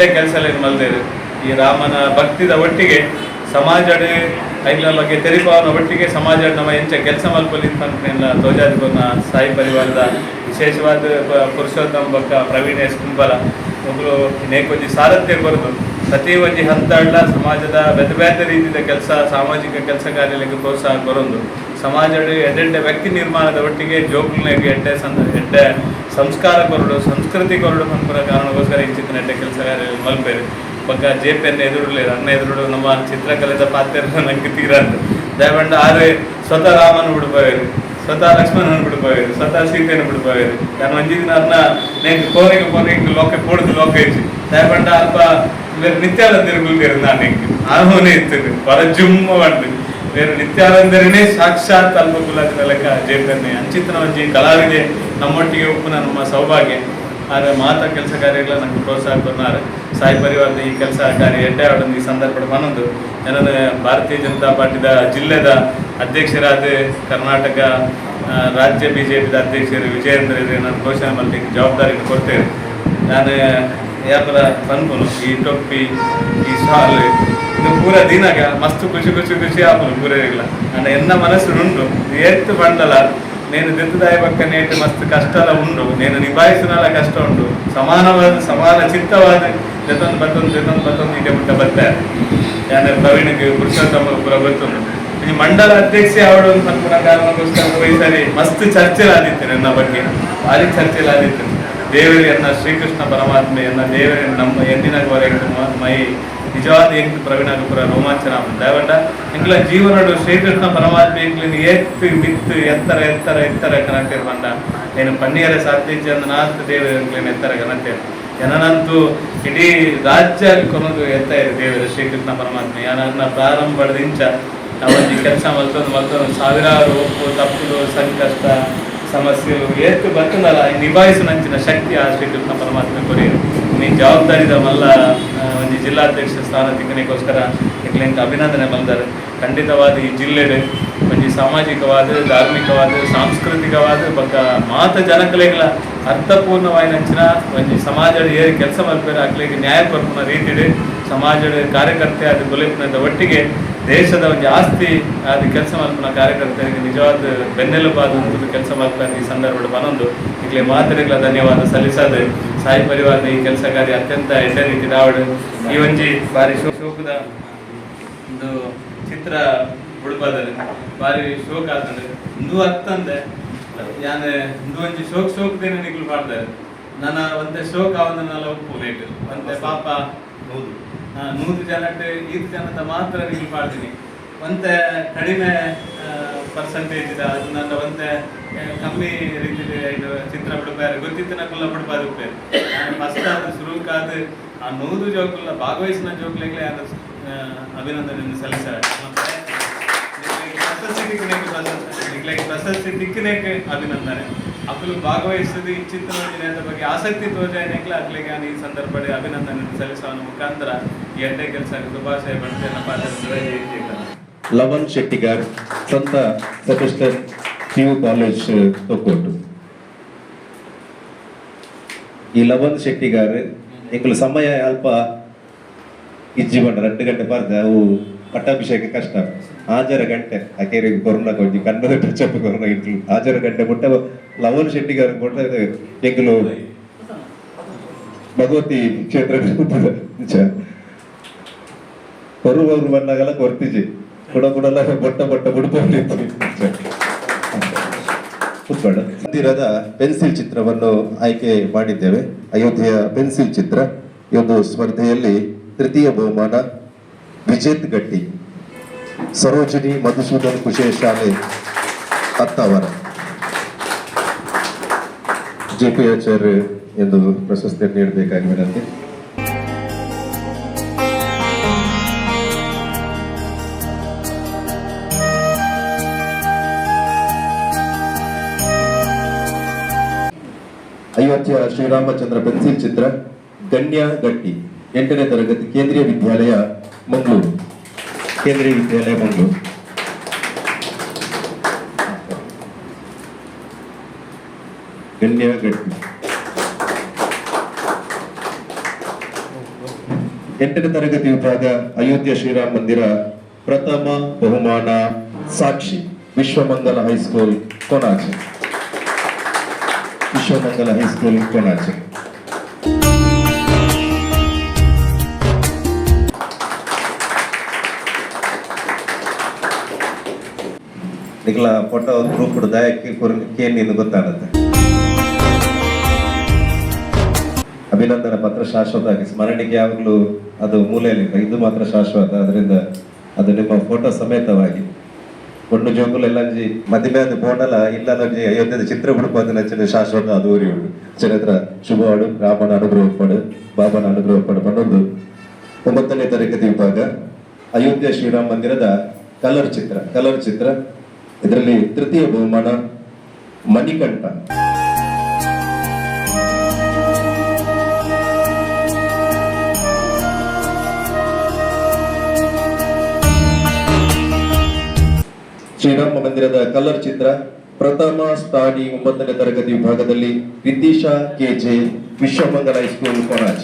ಎಡ್ಡೆ ಕೆಲಸ ಮಲ್ದೇರು ಈ ರಾಮನ ಭಕ್ತಿದ ಒಟ್ಟಿಗೆ ಸಮಾಜ ಬಗ್ಗೆ ತೆರಿಪಾವನ ಒಟ್ಟಿಗೆ ಸಮಾಜ ನಮ್ಮ ಎಂಚ ಕೆಲಸ ಮಲ್ಪಲಿ ಅಂತ ತೋಜಾದಿಗೋನ ಸಾಯಿ ಪರಿವಾರದ ವಿಶೇಷವಾದ ಪುರುಷೋತ್ತಮ ಬಕ್ಕ ಪ್ರವೀಣ್ ಎಸ್ ಕುಂಬಲ ಒಬ್ಬರು ನೇಕೊಂಜಿ ಸಾರಥ್ಯ ಕೊರದು ಪ್ರತಿ ಒಂಜಿ ಹಂತಾಡ್ಲ ಸಮಾಜದ ಬೆದ ಬೇತೆ ರೀತಿಯ ಕೆಲಸ, ಸಾಮಾಜಿಕ ಕೆಲಸ ಕಾರ್ಯಗಳಿಗೆ ಪ್ರೋತ್ಸಾಹ ಕೊರೊಂದು. ಸಮಾಜಡ್ ಎಡ್ಡೆಡ್ಡೆ ವ್ಯಕ್ತಿ ನಿರ್ಮಾಣದ ಒಟ್ಟಿಗೆ ಜೋಕ್ಲನೆಗೆ ಎಡ್ಡೆ ಸಂದ ಎಡ್ಡೆ ಸಂಸ್ಕಾರ ಕೊರಡು, ಸಂಸ್ಕೃತಿ ಕೊರಡು ಪನ್ಪುರ ಕಾರಣಕ್ಕೋಸ್ಕರ ಈ ಚಿತ್ರ ಎಡ್ಡೆ ಕೆಲಸಗಾರ ಮಲ್ಪೇರು. ಪಕ್ಕ ಜೆ ಪೆನ್ ಎದುರುలేదు ಅನ್ನ ಎದುರುಡು ನಮ್ಮ ಚಿತ್ರಕಲೆದ ಪಾತ್ರ ನಂಗೆ ತೀರಂತ. ದಯವಂಡ ಆರು ಸ್ವತಃ ರಾಮನ ಬಿಡ್ಬೋರು ಸ್ವತಃ ಲಕ್ಷ್ಮಣನ ಬಿಡ್ಬೋರು ಸ್ವತಃ ಸೀತೆಯನ್ನು ಬಿಡ್ಬೋರು ನಾನು ಒಂದಿನ ಅದನ್ನ ನೆಂಗೆ ಕೋರಿಗೆ ಕೋರಿಗೆ ಲೋಕ, ಕೂಡದು ಲೋಕ ಇಚ್ಚಿ ದಯವಂಡ ಅಲ್ಪ ಬೇರೆ ನಿತ್ಯಾನಂದರಿಗೂ ನಾನು ಹೆಂಗೆ. ಆರ್ಮೋನೆ ಇತ್ತು ಹೊರ ಜುಮ್ಮ ಬಂದು ಬೇರೆ ನಿತ್ಯಾನಂದರೇ ಸಾಕ್ಷಾತ್ ಅನುಕೂಲ ಲೆಕ್ಕ ಅಂಚಿತನ ಒಂಜಿ ಕಲಾವಿದೆ ನಮ್ಮೊಟ್ಟಿಗೆ ಉಪ್ಪುನ ನಮ್ಮ ಸೌಭಾಗ್ಯ. ಆದರೆ ಮಾತ ಕೆಲಸ ಕಾರ್ಯಗಳ ನಂಗೆ ಪ್ರೋತ್ಸಾಹ ಕೊಡ್ತಾರೆ ಸಾಯಿ ಪರಿವಾರದ ಈ ಕೆಲಸ ಕಾರ್ಯ ಎಡ್ಡೆ ಆಡೋದು ಈ ಸಂದರ್ಭ ಮನೊಂದು. ನನ್ನ ಭಾರತೀಯ ಜನತಾ ಪಾರ್ಟಿದ ಜಿಲ್ಲೆದ ಅಧ್ಯಕ್ಷರಾದ ಕರ್ನಾಟಕ ರಾಜ್ಯ ಬಿ ಜೆ ಪಿದ ಅಧ್ಯಕ್ಷರು ವಿಜಯೇಂದ್ರ ನಾನು ಘೋಷಣೆ ಮಾಡಲಿಕ್ಕೆ ಜವಾಬ್ದಾರಿಯನ್ನು ಕೊಡ್ತೇವೆ ನಾನು ಯಾಪರ ಬಂದ್ಬೋದು ಈ ಟೊಪ್ಪಿ, ಈ ಇದು ಪೂರ ದಿನಾಗ ಮಸ್ತ್ ಖುಷಿ ಖುಷಿ ಖುಷಿ ಆಪುನು ಪೂರೆಗ್ಲ ಅಂಡ ಎನ್ನ ಮನಸ್ಸುಂಡು ಏತ್ ಬಂಡಲ నేను దిద్దుదాయ పక్కన ఏంటి మస్తు కష్టాలు ఉండు నేను నిభాయిస్తున్న కష్టం ఉండు. సమానవాద సమాన చిత్తవాద జతన్ బతన్ జతన్ బతన్ ఇటే బిడ్డ బతారు యానే ప్రవీణ్కి పురుషోత్తమ ప్రభుత్వం ఈ మండల అధ్యక్ష ఆవిడ అనుకున్న కారణకోసం పోయేసరి మస్తు చర్చలు ఆదిత్యం ఎన్న ಬಗ್ಗೆ ಭಾರಿ ಚರ್ಚೆలు ಆದಿತ್యం ದೇವರಿಯನ್ನ ಶ್ರೀಕೃಷ್ಣ ಪರಮಾತ್ಮೆಯನ್ನ ದೇವರಿಯನ್ನು ನಮ್ಮ ಎಂದಿನ ವರೆಗೂ ಮೈ ನಿಜವಾದ ಎಂಕ್ ಪ್ರವೀಣಾಗಪುರ ರೋಮಾಂಚನ ದಾವಣ್ಣ ಎಂಕ್ಲ ಜೀವನಡು ಶ್ರೀಕೃಷ್ಣ ಪರಮಾತ್ಮ ಎಂಕ್ಲಿನ ಏತ್ತು ಬಿತ್ತು, ಎತ್ತರ ಎತ್ತರ ಎತ್ತರ ಕನತೇರ್ ಬಂದ. ಏನು ಪನ್ನೀರೆ ಸಾಧ್ಯ ನಾಲ್ಕು ದೇವರು ಎಂಕ್ಲಿನ ಎತ್ತರ ಕನತೇರ್ ಜನನಂತೂ ಇಡೀ ರಾಜ್ಯ ಕೊನೊಂದು ಎತ್ತ ಇದೆ ದೇವರು ಶ್ರೀಕೃಷ್ಣ ಪರಮಾತ್ಮ. ಯಾನನ್ನ ಪ್ರಾರಂಭದ ಇಂಚ ನಾವೊಂದು ಕೆಲಸ ಮಲ್ತೊಂದು ಮಲ್ತೊಂದು ಸಾವಿರಾರು ಒಪ್ಪು ತಪ್ಪುಗಳು ಸಂಕಷ್ಟ, ಸಮಸ್ಯೆಗಳು ಏತು ಬರ್ತದಲ್ಲ ನಿಭಾಯಿಸು ನಂಚಿನ ಶಕ್ತಿ ಆ ಶ್ರೀಕೃಷ್ಣ ಪರಮಾತ್ಮ ಕೊರಿಯರು ನೀ ಜವಾಬ್ದಾರಿದ ಮಲ್ಲ ಒಂದು ಜಿಲ್ಲಾಧ್ಯಕ್ಷ ಸ್ಥಾನ ತಿಕ್ಕನಿಗೋಸ್ಕರ ಇಕ್ಲಿಂದ ಅಭಿನಂದನೆ ಬಂದರೆ ಖಂಡಿತವಾದ ಈ ಜಿಲ್ಲೆಡೆ ಒಂದು ಸಾಮಾಜಿಕವಾದ, ಧಾರ್ಮಿಕವಾದ, ಸಾಂಸ್ಕೃತಿಕವಾದ ಬಕ್ಕ ಮಾತ ಜನಕಲೆಗಳ ಅರ್ಥಪೂರ್ಣವಾಯಿನಂಚಿನ ಒಂದು ಸಮಾಜದ ಏರಿ ಕೆಲಸ ಮಲ್ಪೇರೆ ಅಕ್ಲಿಗೆ ನ್ಯಾಯ ಕೊರ್ಪುನ ರೀತಿಡೆ ಸಮಾಜದ ಕಾರ್ಯಕರ್ತೆ ಅದು ಗುಲೇಪ್ನದ ಒಟ್ಟಿಗೆ ದೇಶದ ಆಸ್ತಿ ಅದು ಕೆಲಸ ಮಲ್ಪನ ಕಾರ್ಯಕರ್ತರಿಗೆ ನಿಜವಾದ ಬೆನ್ನೆಲುಬಾದಂಥದ್ದು ಕೆಲಸ ಮಲ್ಪನ ಈ ಸಂದರ್ಭದ ಬನ್ನೊಂದು ಈಗಲೇ ಮಾತರಿಗಳ ಧನ್ಯವಾದ ಸಲ್ಲಿಸದೆ. ಸಾಯಿ ಪರಿವಾರದ ಈ ಕೆಲಸ ಕಾರ್ಯ ಅತ್ಯಂತ ಎಡ್ಡೆ ರೀತಿ ದಾವಡು ಈ ಒಂಜಿ ಶೋ- ಶೋಕದ ಒಂದು ಚಿತ್ರ ಉಡುಪದಲ್ಲಿ ಬಾರಿ ಶೋಕ ಆಗ್ತದೆ. ಇಂದು ಅತ್ತಂದೆ ಯಾನೆ ಇಂದು ಒಂಜಿ ಶೋಕ್ ಶೋಕದೇನೆ ನಿಗ್ಲು ಮಾಡ್ತಾರೆ ನನ್ನ ಒಂದೇ ಶೋಕ ಅವನನ್ನೆಲ್ಲ ಒಪ್ಪು ಲೇಟ್. ಒಂದೇ ಪಾಪ ಆ, ನೂರು ಜನಕ್ಕೆ ಈ ಜನದ ಮಾತ್ರ ನಿಗ್ಲು ಮಾಡ್ತೀನಿ. ಒಂತೆ ಕಡಿಮೆ ಪರ್ಸೆಂಟೇಜ್ ಇದೆ. ಅದು ನನ್ನ ಒಂತೆ ಕಮ್ಮಿ ರೀತಿ ಇದು ಚಿತ್ರ ಬಿಡಬೇಕು ಗೊತ್ತಿತ್ತು ನಕುಲ್ಲ ಬಿಡ್ಬಾರ್ದು ಉಪ್ಪೇರು ನಾನು ಫಸ್ಟ್ ಶುರು ಶುರುಕಾದ ಆ ನೂರು ಜೋಕುಲ್ಲ ಭಾಗವಹಿಸಿನ ಜೋಕ್ಲಿಗೆ ಅದು ಅಭಿನಂದನೆಯನ್ನು ಸಲ್ಲಿಸ್ತಾರೆ. ಪ್ರಶಸ್ತಿ ನಿಗ್ಲೆಗೆ ಅಭಿನಂದನೆ. ಅಕ್ಕಲು ಭಾಗವಹಿಸಿದ ಈ ಬಗ್ಗೆ ಆಸಕ್ತಿ ತೋಜಾಯನೆಗ್ಲ ಅಕ್ಲಿಗೆ ಈ ಸಂದರ್ಭದಲ್ಲಿ ಅಭಿನಂದನೆ ಸಲ್ಲಿಸುವ ಮುಖಾಂತರ ಈ ಎಡ್ಡೆ ಕೆಲಸ ಶುಭಾಶಯ ಬಡ್ತೇನೆ ಪಾತ್ರ ಲವನ್ ಶೆಟ್ಟಿಗಾರ್ ಸ್ವಂತ ಸೆಮಿಸ್ಟರ್ ಪಿ ಯು ಕಾಲೇಜ್ ತೊಕ್ಕೊಟ್ಟು ಈ ಲವನ್ ಶೆಟ್ಟಿಗಾರ್ ಎಂಕುಲು ಸಮಯ ಅಲ್ಪ ಇಜ್ಜಿ ಬಂಡ ಎರಡು ಗಂಟೆ ಬರ್ದೆ ಅವು ಪಟ್ಟಾಭಿಷೇಕ ಕಷ್ಟ ಆಜರ ಗಂಟೆ ಆಕೆರೆ ಕೊರೋನಾ ಕೊಡ್ತಿ ಕನ್ನಡ ಟಚಪ್ ಕೊರೋನಾ ಇತ್ತು ಆಜರ ಗಂಟೆ ಮುಟ್ಟ ಲವನ್ ಶೆಟ್ಟಿಗಾರ್ ಕೊಡ್ತಾ ಎಂಕುಲು ಭಗವತಿ ಕ್ಷೇತ್ರ ನಿಜ ಕೊರುವವರು ಬಂದಾಗೆಲ್ಲ ಕೊರ್ತಿಜಿ. ಕೊಡ ಕೊಡಲ್ಲ ಬೊಟ್ಟ ಬೊಟ್ಟ ಬುಡ್ಕೊಂಡಿತ್ತು ಕೂತ್ಕೊಳ್ಳ ಹತ್ತಿರದ ಪೆನ್ಸಿಲ್ ಚಿತ್ರವನ್ನು ಆಯ್ಕೆ ಮಾಡಿದ್ದೇವೆ. ಅಯೋಧ್ಯೆಯ ಪೆನ್ಸಿಲ್ ಚಿತ್ರ. ಈ ಒಂದು ಸ್ಪರ್ಧೆಯಲ್ಲಿ ತೃತೀಯ ಬಹುಮಾನ ವಿಜೇತ್ ಗಟ್ಟಿ. ಸರೋಜಿನಿ ಮಧುಸೂದನ್ ಕುಶೇ ಶಾಲೆ ಅತ್ತವರ. ಜೆ ಪಿ ಆಚಾರ್ಯ ಎಂದು ಪ್ರಶಸ್ತಿ ನೀಡಬೇಕಾಗಿ ವಿನಂತಿ. ಶ್ರೀರಾಮಚಂದ್ರ ಪೆನ್ಸಿಲ್ ಚಿತ್ರ ಗಣ್ಯ ಗಟ್ಟಿ, ಎಂಟನೇ ತರಗತಿ ಕೇಂದ್ರೀಯ ವಿದ್ಯಾಲಯ, ಮಂಗಳೂರು. ಕೇಂದ್ರೀಯ ವಿದ್ಯಾಲಯ, ಮಂಗಳೂರು. ಗಣ್ಯ ಗಟ್ಟಿ. ಎಂಟನೇ ತರಗತಿ ವಿಭಾಗ, ಅಯೋಧ್ಯೆ ಶ್ರೀರಾಮ ಮಂದಿರ, ಪ್ರಥಮ ಬಹುಮಾನ Sakshi, Vishwamangala high school, Konaje. Vishwamangala high school Konaje ನಿಖಲ photo group ದಯಕ್ಕೆ ಕೇನ್ ನೀನು ಗೊತ್ತಾಗುತ್ತೆ. ಅಭಿನಂದನ ಪತ್ರ ಶಾಶ್ವತವಾಗಿ ಸ್ಮರಣೆಗೆ ಯಾವಾಗಲೂ ಅದು ಮೂಲೆಯಲ್ಲಿಲ್ಲ ಇದು ಮಾತ್ರ ಶಾಶ್ವತ. ಅದರಿಂದ ಅದು ನಿಮ್ಮ ಫೋಟೋ ಸಮೇತವಾಗಿ. ಎಲ್ಲಂಜಿ ಮದಿಮೆ ಅದು ಬೋಂಡಲ ಇಲ್ಲಂಜಿ ಅಯೋಧ್ಯದ ಚಿತ್ರ ಬಿಡ್ಬೋದು ನಚ್ಚಿನ ಶಾಶ್ವತ ಅದು ಊರಿ ಚರಿತ್ರ ಶುಭವಾಡು ರಾಮನ ಅನುಗ್ರಹ ಪಡು ಬಾಬನ ಅನುಗ್ರಹ ಪಡು ಪನ್ನೊಂದು ಒಂಬತ್ತನೇ ತರಗತಿ ವಿಭಾಗ ಅಯೋಧ್ಯ ಶ್ರೀರಾಮ ಮಂದಿರದ ಕಲರ್ ಚಿತ್ರ ಕಲರ್ ಚಿತ್ರ. ಇದರಲ್ಲಿ ತೃತೀಯ ಬಹುಮಾನ ಮಣಿಕಂಠ. ಶ್ರೀರಾಮ ಮಂದಿರದ ಕಲರ್ ಚಿತ್ರ ಪ್ರಥಮ ಸ್ಥಾನಿ ಒಂಬತ್ತನೇ ತರಗತಿ ವಿಭಾಗದಲ್ಲಿ Vidyesha K J Vishwamangala high school Koracha.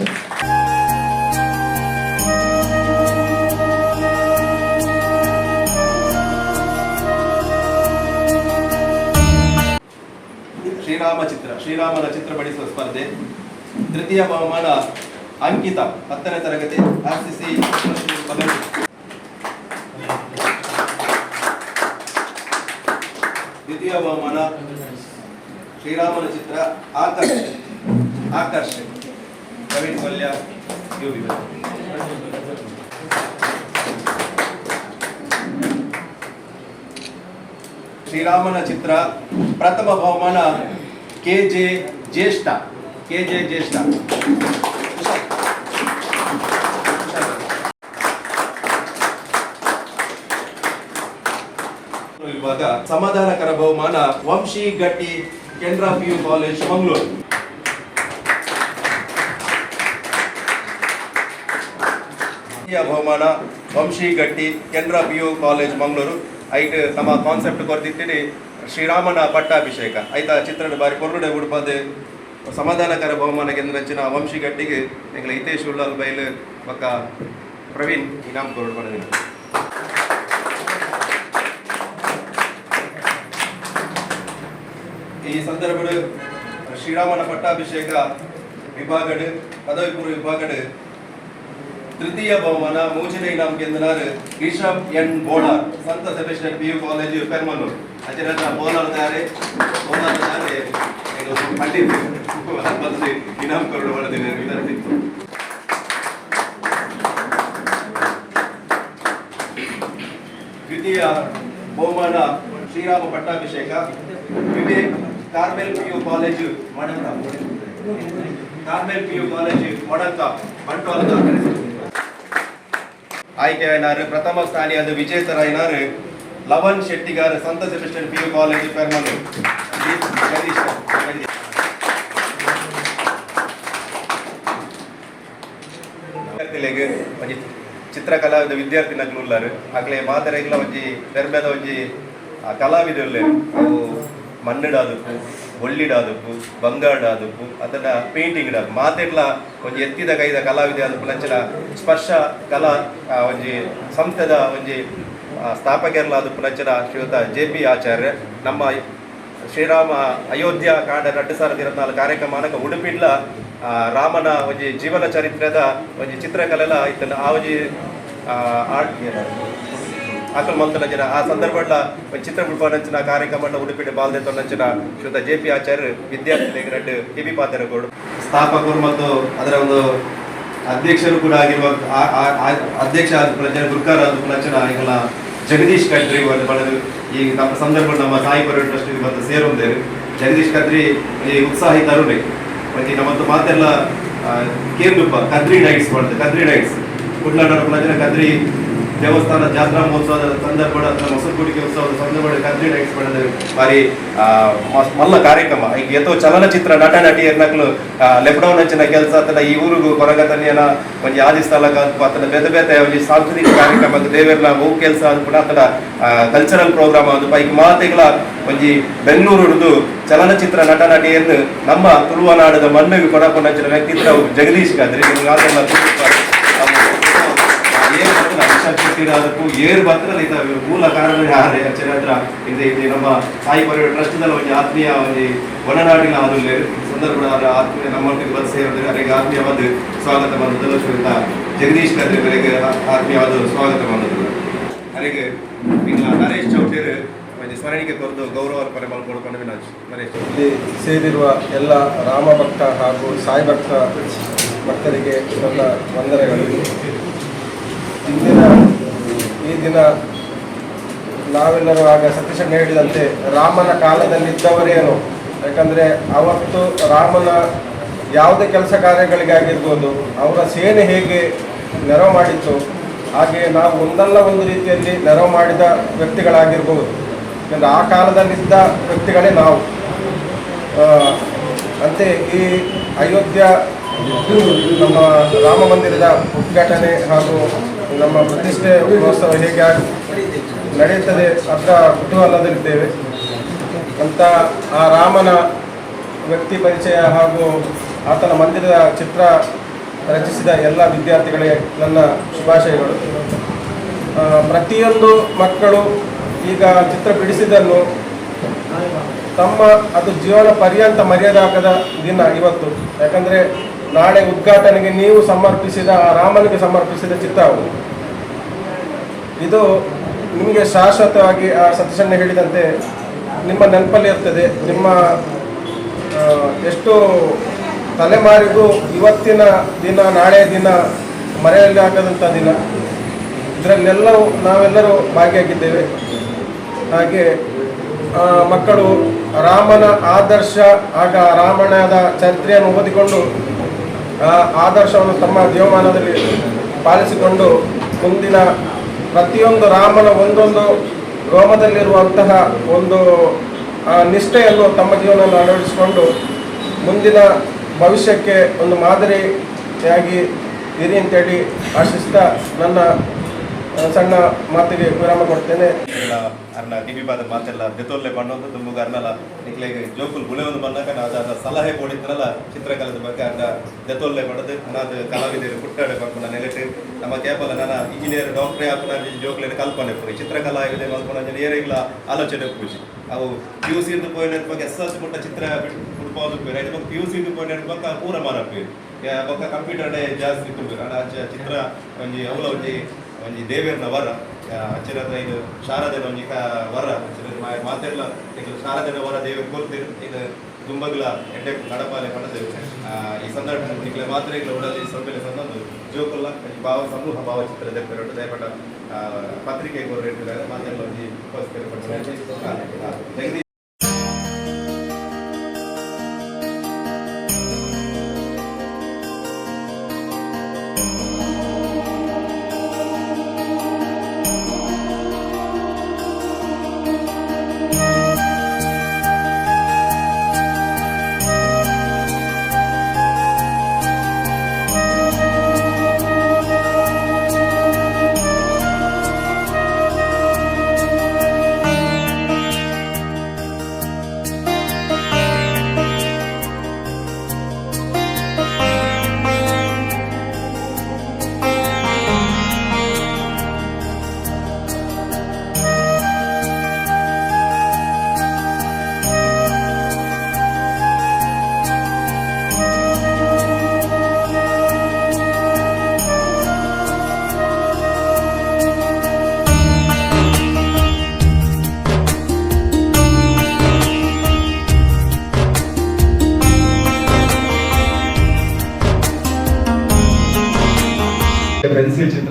Shrirama ಚಿತ್ರ, ಶ್ರೀರಾಮನ ಚಿತ್ರ ಬಿಡಿಸುವ ಸ್ಪರ್ಧೆ. ತೃತೀಯ ಬಹುಮಾನ ಅಂಕಿತ ಹತ್ತನೇ ತರಗತಿ ಆರ್ಸಿಸಿ ಬಹುಮಾನ ಶ್ರೀರಾಮನ ಚಿತ್ರ ಆಕರ್ಷ ಆಕರ್ಷ ಪ್ರವೀಣ್ ಮಲ್ಯ ಶ್ರೀರಾಮನ ಚಿತ್ರ ಪ್ರಥಮ ಬಹುಮಾನ K J Jyeshtha, K J Jyeshtha. ವಿಭಾಗ ಸಮಾಧಾನಕರ ಬಹುಮಾನ Vamshi Gatti Canara P U college Mangaluru. ಬಹುಮಾನ ವಂಶಿ ಗಟ್ಟಿ ಕೆನರಾ ಪಿ ಕಾಲೇಜ್ ಮಂಗಳೂರು. ಐಟ್ ನಮ್ಮ ಕಾನ್ಸೆಪ್ಟ್ ಕೊರ್ದಿಟ್ಟಿರಿ ಶ್ರೀರಾಮನ ಪಟ್ಟಾಭಿಷೇಕ. ಐತ ಚಿತ್ರದ ಬಾರಿ ಕೊರಡೆ ಉಡುಪದೆ ಸಮಾಧಾನಕರ ಬಹುಮಾನ ಗೆಂದ್ರಚ್ಚಿನ ವಂಶಿ ಗಟ್ಟಿಗೆ ಎಂಗ್ಲ ಹಿತೇಶ್ ಉಳ್ಳಲ್ ಬೈಲ್ ಬಕ್ಕ ಪ್ರವೀಣ್ ಇನಾಮ್ ಕೊರಡು ಈ ಸಂದರ್ಭಡ್ ಶ್ರೀರಾಮನ ಪಟ್ಟಾಭಿಷೇಕ ವಿಭಾಗಡ್ ಪದವಿ ಪೂರ್ವ ವಿಭಾಗಡ್ ತೃತೀಯ ಬಹುಮಾನ ಮೂಜಿನ ಇನಾಮ್ ಗೆಂದನಾರ್ ರಿಷಬ್ ಎನ್ ಬೋಳಾರ್. ಸಂತ Sebastian P U college Permannur ಅಚರನ Bolar ದಾರೆ ಬೋಳಾರ್ ದಾರೆ. ಏನು ಪಂಡಿತ್ ಬಂದು ಇನಾಮ್ ಕೊರಡು ಒಳದಿನ ವಿನಂತಿತ್ತು ದ್ವಿತೀಯ ಬಹುಮಾನ ಶ್ರೀರಾಮ ಪಟ್ಟಾಭಿಷೇಕ Vivek Carmel P U college Madanka Carmel P U college Madaka ಬಂಟ್ವಾಳದ ಆಯ್ಕೆಯಾಯಿನಾರು ಪ್ರಥಮ ಸ್ಥಾನಿಯಾದ ವಿಜೇತರಾಯಿನಾರು, ಲವನ್ ಶೆಟ್ಟಿಗಾರ, ಸಂತ ಸೆಮಿಸ್ಟರ್ ಪಿ ಯು ಕಾಲೇಜು ಪೆರ್ಮನೂರ್ ಚಿತ್ರಕಲಾ ಒಂಜಿ ಚಿತ್ರಕಲಾವಿದ ವಿದ್ಯಾರ್ಥಿ ನಕ್ಲುಲ್ಲಾರು ಅಕ್ಲೆ ಮಾದರೆಗ್ಲ ಒಂಜಿ ಪೆರ್ಮೆದ ಒಂಜಿ ಕಲಾವಿದ ಮಣ್ಣಿಡಾದಪ್ಪು ಒಳ್ಳಿಡಾದಪ್ಪು ಬಂಗಾಡಾದಪ್ಪು ಅದನ್ನ ಪೇಂಟಿಂಗ್ ಇಡಾದು. ಮಾತೆಗ್ಲ ಒಂಜಿ ಎತ್ತಿದ ಕೈದ ಕಲಾವಿದ ನಂಚಿನ ಸ್ಪರ್ಶ ಕಲಾ ಒಂಜಿ ಸಂಸ್ಥೆದ ಒಂಜಿ ಆ, ಸ್ಥಾಪಕರ್ಲ ಆದಪ್ಪು ನಂಚಿನ ಶ್ರೀಯುತ ಜೆ ಪಿ ಆಚಾರ್ಯ. ನಮ್ಮ ಶ್ರೀರಾಮ ಅಯೋಧ್ಯ ಕಾಂಡ ಎರಡು ಸಾವಿರದ ಇರತ್ನಾಲ್ಕು ಕಾರ್ಯಕ್ರಮನಕ ಉಡುಪಿಡ್ಲ ರಾಮನ ಒಂಜಿ ಜೀವನ ಚರಿತ್ರದ ಒಂಜಿ ಚಿತ್ರಕಲೆಲ ಇತ್ತನ ಆ ಒಂಜಿ ಆರ್ಟ್ ಆಕಲ್ ಮಲ್ತನ ಜನ, ಆ ಸಂದರ್ಭಡ್ಲ ಚಿತ್ರ ಬಿಡ್ಪನಂಚಿನ ಕಾರ್ಯಕ್ರಮ ಉಡುಪಿಡ್ ಬಾಲ್ದೆ ತೊನ್ನಂಚಿನ ಶ್ರೀತ ಜೆ ಪಿ ಆಚಾರ್ಯ ವಿದ್ಯಾರ್ಥಿಗಳಿಗೆ ಕೆ ಬಿ ಸ್ಥಾಪಕರು ಮತ್ತು ಅದರ ಒಂದು ಅಧ್ಯಕ್ಷರು ಕೂಡ ಆಗಿರುವ ಅಧ್ಯಕ್ಷ ಆದ ಗುರ್ಕಾರ ಆದ ಈಗಲ ಜಗದೀಶ್ ಕಡ್ರಿ ಒಂದು ಬಡದು ಈ ನಮ್ಮ ಸಂದರ್ಭ ನಮ್ಮ ಸಾಯಿ ಪರಿವಾರ ಟ್ರಸ್ಟ್ ಬಂದು ಸೇರೊಂದೇರು ಜಗದೀಶ್ ಕದ್ರಿ ಈ ಉತ್ಸಾಹಿ ತರುಣೆ. ಮತ್ತೆ ನಮ್ಮದು ಮಾತೆಲ್ಲ ಕೇಂದ್ರ ಕದ್ರಿ ನೈಟ್ಸ್ ಮಾಡ್ತಾರೆ ಕದ್ರಿ ನೈಟ್ಸ್. ಕುಡ್ಲಾಡ ಕದ್ರಿ ದೇವಸ್ಥಾನ ಜಾತ್ರಾ ಮಹೋತ್ಸವದ ಸಂದರ್ಭ ಮೊಸರುಗುಡಿಗೆ ಉತ್ಸವದ ಸಂದರ್ಭ ಕಂತ್ರಿ ನೈಟ್ಸ್ ಮಾಡೋದು ಬಾರಿ ಮಲ್ಲ ಕಾರ್ಯಕ್ರಮ. ಈಗ ಎತ್ತೋ ಚಲನಚಿತ್ರ, ನಟ ನಟಿಯರ್ನಕ್ಲು ಲೆಪ್ಡೌನ್ ಹಚ್ಚಿನ ಕೆಲಸ, ಆತನ ಈ ಊರಿಗೂ ಕೊರಗತನಿಯನ ಒಂಜಿ ಆದಿ ಸ್ಥಳಕ ಆತನ ಬೇತೆ ಬೇತೆ ಒಂಜಿ ಸಾಂಸ್ಕೃತಿಕ ಕಾರ್ಯಕ್ರಮ, ದೇವೇರ್ನ ಹೋಗ್ ಕೆಲಸ ಕೂಡ ಆತನ ಕಲ್ಚರಲ್ ಪ್ರೋಗ್ರಾಮ್ ಅದು ಪೈಕ್ ಮಾತೆಗಳ ಒಂಜಿ ಬೆಂಗಳೂರು ಚಲನಚಿತ್ರ ನಟ ನಟಿಯನ್ನು ನಮ್ಮ ತುಳುವನಾಡದ ಮಣ್ಣಿಗೆ ಕೊಡಕೊಂಡು ಹಚ್ಚಿನ ವ್ಯಕ್ತಿತ್ವ ಜಗದೀಶ್ ಕಾದ್ರಿ ನಿಮ್ಗೆ ಕಟ್ಟಿರೋದಕ್ಕೂ ಏರ್ ಬರ್ತಿರಲ್ಲ ಇದ ಮೂಲ ಕಾರಣ ಯಾರೇ ಅಚ್ಚರಿ ಹತ್ರ ಇದು ಇದು ನಮ್ಮ ಸಾಯಿ ಪರಿವಾರ ಟ್ರಸ್ಟ್ದಲ್ಲ ಒಂದು ಆತ್ಮೀಯ ಒಂದು ಒಡನಾಡಿನ ಆದಲ್ಲಿ ಸಂದರ್ಭ ಆತ್ಮೀಯ ನಮ್ಮೊಟ್ಟಿಗೆ ಬಂದು ಸೇರಿದ್ರೆ ಅವರಿಗೆ ಆತ್ಮೀಯವಾದ ಸ್ವಾಗತ ಬಂದದ್ದು ಜಗದೀಶ್ ಕದ್ರಿ ಅವರಿಗೆ ಆತ್ಮೀಯವಾದ ಸ್ವಾಗತ ಬಂದದ್ದು. ಅವರಿಗೆ ಇನ್ನು ನರೇಶ್ ಚೌಟೇರ್ ಸ್ಮರಣಿಕೆ ಕೊರದು ಗೌರವ ಮಾಡ್ಕೊಂಡು ವಿನಾಜ್ ನರೇಶ್. ಇಲ್ಲಿ ಸೇರಿರುವ ಎಲ್ಲ ರಾಮ ಭಕ್ತ ಹಾಗೂ ಸಾಯಿ ಭಕ್ತ ಭಕ್ತರಿಗೆ ನನ್ನ ವಂದನೆಗಳು. ಇಂದಿನ ಈ ದಿನ ನಾವೆಲ್ಲರೂ ಆಗ ಸತೀಶಣ್ಣ ಹೇಳಿದಂತೆ ರಾಮನ ಕಾಲದಲ್ಲಿದ್ದವರೇನು ಯಾಕಂದರೆ ಅವತ್ತು ರಾಮನ ಯಾವುದೇ ಕೆಲಸ ಕಾರ್ಯಗಳಿಗಾಗಿರ್ಬೋದು, ಅವರ ಸೇನೆ ಹೇಗೆ ನೆರವು ಮಾಡಿತ್ತು, ಹಾಗೆ ನಾವು ಒಂದಲ್ಲ ಒಂದು ರೀತಿಯಲ್ಲಿ ನೆರವು ಮಾಡಿದ ವ್ಯಕ್ತಿಗಳಾಗಿರ್ಬೋದು. ಯಾಕಂದರೆ ಆ ಕಾಲದಲ್ಲಿದ್ದ ವ್ಯಕ್ತಿಗಳೇ ನಾವು. ಅಂತೆ ಈ ಅಯೋಧ್ಯ, ನಮ್ಮ ರಾಮ ಮಂದಿರದ ಉದ್ಘಾಟನೆ ಹಾಗೂ ನಮ್ಮ ಪ್ರತಿಷ್ಠೆ ಮಹೋತ್ಸವ ಹೇಗೆ ನಡೆಯುತ್ತದೆ ಅಂತ ಕುತೂಹಲದಲ್ಲಿದ್ದೇವೆ. ಅಂತ ಆ ರಾಮನ ವ್ಯಕ್ತಿ ಪರಿಚಯ ಹಾಗೂ ಆತನ ಮಂದಿರದ ಚಿತ್ರ ರಚಿಸಿದ ಎಲ್ಲ ವಿದ್ಯಾರ್ಥಿಗಳಿಗೆ ನನ್ನ ಶುಭಾಶಯಗಳು. ಪ್ರತಿಯೊಂದು ಮಕ್ಕಳು ಈಗ ಚಿತ್ರ ಬಿಡಿಸಿದನ್ನು ತಮ್ಮ ಅದು ಜೀವನ ಪರ್ಯಂತ ಮರ್ಯಾದಾಕದ ದಿನ ಇವತ್ತು. ಯಾಕಂದರೆ ನಾಳೆ ಉದ್ಘಾಟನೆಗೆ ನೀವು ಸಮರ್ಪಿಸಿದ, ರಾಮನಿಗೆ ಸಮರ್ಪಿಸಿದ ಚಿತ್ರವು ಇದು ನಿಮಗೆ ಶಾಶ್ವತವಾಗಿ ಆ ಸತೀಶಣ್ಣ ಹೇಳಿದಂತೆ ನಿಮ್ಮ ನೆನಪಲ್ಲಿ ಇರ್ತದೆ. ನಿಮ್ಮ ಎಷ್ಟು ತಲೆಮಾರಿಗೂ ಇವತ್ತಿನ ದಿನ, ನಾಳೆ ದಿನ ಮರೆಯಲಾಗದಂಥ ದಿನ. ಇದರಲ್ಲೆಲ್ಲವೂ ನಾವೆಲ್ಲರೂ ಭಾಗಿಯಾಗಿದ್ದೇವೆ. ಹಾಗೆ ಮಕ್ಕಳು ರಾಮನ ಆದರ್ಶ ಆಗ ರಾಮಣದ ಚರಿತ್ರೆಯನ್ನು ಓದಿಕೊಂಡು ಆದರ್ಶವನ್ನು ತಮ್ಮ ಜೀವಮಾನದಲ್ಲಿ ಪಾಲಿಸಿಕೊಂಡು ಮುಂದಿನ ಪ್ರತಿಯೊಂದು ರಾಮನ ಒಂದೊಂದು ರೋಮದಲ್ಲಿರುವಂತಹ ಒಂದು ನಿಷ್ಠೆಯನ್ನು ತಮ್ಮ ಜೀವನವನ್ನು ಅಳವಡಿಸಿಕೊಂಡು ಮುಂದಿನ ಭವಿಷ್ಯಕ್ಕೆ ಒಂದು ಮಾದರಿಯಾಗಿ ಇರಿ ಅಂತೇಳಿ ಆಶಿಸ್ತಾ ನನ್ನ ಸಣ್ಣ ಮಾತಿಗೆ ವಿರಾಮ ಕೊಡ್ತೇನೆ. ಅರ್ನ ಟಿವಿ ಬಾದ ಮಾತೆಲ್ಲ ದೆತೋಲ್ಲೆ ಬಣ್ಣದ್ದು ತುಂಬಗ ಅರ್ನಲ ನಿಕ್ಲೆಗೆ ಜೋಕುಲ್ ಗುಳೆ ಒಂದು ಬಂದಾಗ ನಾವು ಅದರ ಸಲಹೆ ಕೊಡಿದ್ರಲ್ಲ, ಚಿತ್ರಕಲೆದ ಬಗ್ಗೆ ಅರ್ನ ಬೆತ್ತೋಲ್ಲೆ ಬಣ್ಣದು ಅನಾದ ಕಲಾವಿದರು ಕುಟ್ಟಾಡೆ ಬರ್ಕೊಂಡು ನೆಲೆಟ್ಟು ನಮ್ಮ ಕೇಪಲ ನನ್ನ ಇಂಜಿನಿಯರ್, ಡಾಕ್ಟ್ರೇ ಹಾಕೊಂಡು ಜೋಕ್ಲೇನ ಕಲ್ಪನೆ ಪೂರಿ. ಚಿತ್ರಕಲಾ ಇದೆ ಮಲ್ಕೊಂಡು ಏರಿಲ್ಲ ಆಲೋಚನೆ ಖುಷಿ ಅವು ಪಿ ಯು ಸಿ ಇಂದು ಪೋಯಿನ ಬಗ್ಗೆ ಎಸ್ ಎಸ್ ಪುಟ್ಟ ಚಿತ್ರ ಬಿಡ್ಬೋದು ಪೇರು. ಐದು ಪಿ ಯು ಸಿ ಇಂದು ಪೋಯಿನ ಬಗ್ಗೆ ಪೂರ ಮಾರ ಪೇರು ಕಂಪ್ಯೂಟರ್ ಡೇ ಜಾಸ್ತಿ ತುಂಬ ಅಣ್ಣ ಚಿತ್ರ, ಒಂಜಿ ಅವಲ ಒಂಜಿ ಒಂಜಿ ದೇವೇರ್ನ ವರ ಅಚ್ಚಿರದ ಇದು ಶಾರದನ ಒಂಜಿ ವರ ಹಚ್ಚಿರದ ಮಾ- ಮಾತೆಲ್ಲ ಇದು ಶಾರದನ ವರ ದೇವರು ಕೊರ್ತಿರು ಇದು ದುಂಬಗ್ಲ ಎಡ್ಡೆ ಕಡಪಾಲೆ ಪಡೆದು ಈ ಸಂದರ್ಭ ನಿಕ್ಲೆ ಮಾತ್ರೆಗಳ ಉಡಲಿ ಸೊಂಬೆಲೆ ಸಂದೊಂದು ಜೋಕುಲ್ಲ ಭಾವ ಸಮೂಹ ಭಾವಚಿತ್ರ ದೇವರು ದಯಪಟ್ಟ ಆ, ಪತ್ರಿಕೆ ಕೋರ್ ಇಟ್ಟಿದ್ದಾರೆ ಮಾತೆಲ್ಲ ಒಂಜಿ ಉಪಸ್ಥಿತಿ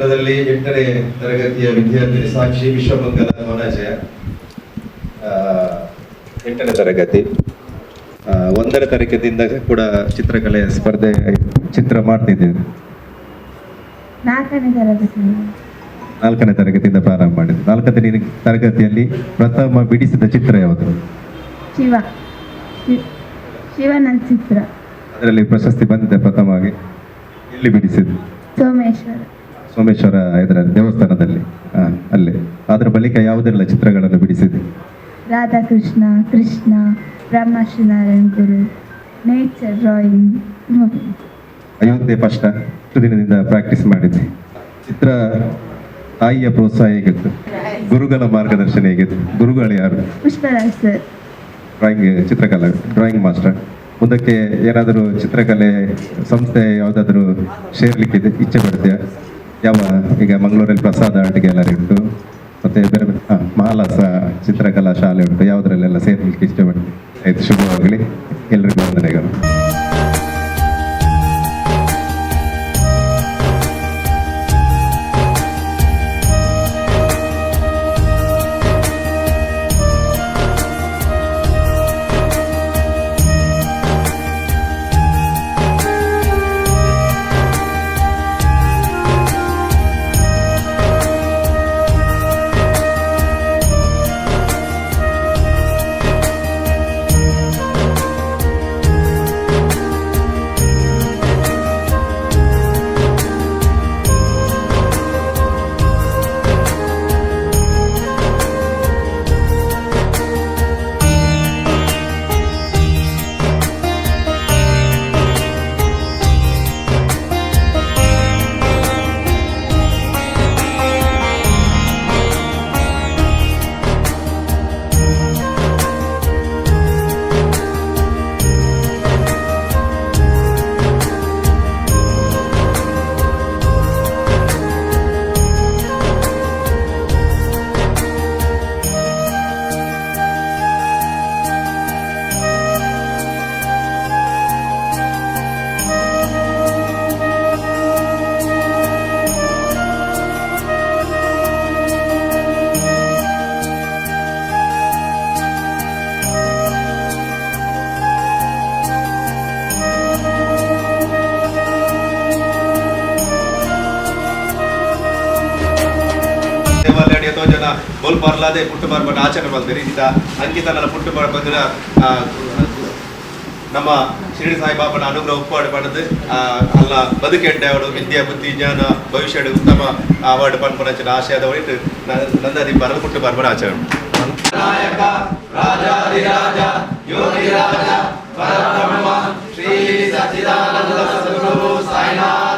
ಚಿತ್ರದಲ್ಲಿ ಎಂಟನೇ ತರಗತಿಯ ವಿದ್ಯಾರ್ಥಿ ಸಾಕ್ಷಿ ವಿಶ್ವಮಂಗಲ ಮನಜಯ ಎಂಟನೇ ತರಗತಿ. ಒಂದನೇ ತರಗತಿಯಿಂದ ಕೂಡ ಚಿತ್ರಕಲೆ ಸ್ಪರ್ಧೆ ಚಿತ್ರ ಮಾಡ್ತಿದ್ದೇವೆ. ನಾಲ್ಕನೇ ತರಗತಿ. ನಾಲ್ಕನೇ ತರಗತಿಯಿಂದ ಪ್ರಾರಂಭ ಮಾಡಿದ್ದು. ನಾಲ್ಕನೇ ತರಗತಿಯಲ್ಲಿ ಪ್ರಥಮ ಬಿಡಿಸಿದ ಚಿತ್ರ ಯಾವುದು? ಶಿವ. ಶಿವನ ಚಿತ್ರ. ಅದರಲ್ಲಿ ಪ್ರಶಸ್ತಿ ಬಂದಿದೆ ಪ್ರಥಮವಾಗಿ. ಎಲ್ಲಿ ಬಿಡಿಸಿದ್ದು? ಸೋಮೇಶ್ವರ. ಸೋಮೇಶ್ವರ ಇದರ ದೇವಸ್ಥಾನದಲ್ಲಿ ಅಲ್ಲಿ. ಅದರ ಬಳಿಕ ಯಾವುದೆಲ್ಲ ಚಿತ್ರಗಳನ್ನು ಬಿಡಿಸಿದೆ Radhakrishna Krishna Brahmashri Narayana Guru nature drawing Ayodhya first ದಿನದಿಂದ ಪ್ರಾಕ್ಟೀಸ್ ಮಾಡಿದ್ದೆ ಚಿತ್ರ ತಾಯಿಯ ಪ್ರೋತ್ಸಾಹ ಹೇಗಿತ್ತು? ಗುರುಗಳ ಮಾರ್ಗದರ್ಶನ ಹೇಗಿತ್ತು? ಗುರುಗಳು ಯಾರು? ಪುಷ್ಪರಾಜ್ ಸರ್. ಡ್ರಾಯಿಂಗ್ ಚಿತ್ರಕಲೆ ಡ್ರಾಯಿಂಗ್ ಮಾಸ್ಟರ್. ಮುಂದಕ್ಕೆ ಏನಾದರೂ ಚಿತ್ರಕಲೆ ಸಂಸ್ಥೆ ಯಾವುದಾದ್ರೂ ಸೇರ್ಲಿಕ್ಕಿದೆ ಇಚ್ಛೆ ಪಡ್ತೀಯಾ ಯಾವ, ಈಗ ಮಂಗಳೂರಲ್ಲಿ ಪ್ರಸಾದ ಆರ್ಟ್ ಗ್ಯಾಲರಿ ಉಂಟು, ಮತ್ತೆ ಬೇರೆ ಮಹಾಲಾಸ ಚಿತ್ರಕಲಾ ಶಾಲೆ ಉಂಟು, ಯಾವುದರಲ್ಲೆಲ್ಲ ಸೇರ್ಲಿಕ್ಕೆ ಇಷ್ಟಪಡ್ತೀನಿ ಆಯ್ತು, ಶುಭವಾಗಲಿ. ಎಲ್ರಿಗೂ ವಂದನೆಗಳು. ಎಷ್ಟೋ ಜನ ಗೋಲ್ ಬರಲಾದೆ ಪುಟ್ಟು ಬರ್ಬಂದು ಆಚರಣೆ ಬಂದಿರಿ ಇದ ಅಂಕಿತನ ಪುಟ್ಟು ಬರ್ಬಂದಿರ ನಮ್ಮ ಶಿರಡಿ ಸಾಯಿಬಾಬನ ಅನುಗ್ರಹ ಉಪ್ಪಾಡು ಪಡೆದು. ಅಲ್ಲ ಬದುಕೆಡ್ಡೆ ಅವರು ವಿದ್ಯೆ, ಬುದ್ಧಿ, ಜ್ಞಾನ, ಭವಿಷ್ಯಡ್, ಉತ್ತಮ ಅವಾರ್ಡ್ ಪಂಪನಚಿನ ಆಶಯದವರು ಇಟ್ಟು ನಂದದಿ ಬರಲು ಪುಟ್ಟು ಬರ್ಬರ ಆಚರಣೆ ನಾಯಕ ರಾಜಾಧಿರಾಜ ಯೋಗಿರಾಜ ಪರಬ್ರಹ್ಮ, ಶ್ರೀ ಸಚಿದಾನಂದ ಸದ್ಗುರು, ಸಾಯಿನಾಥ.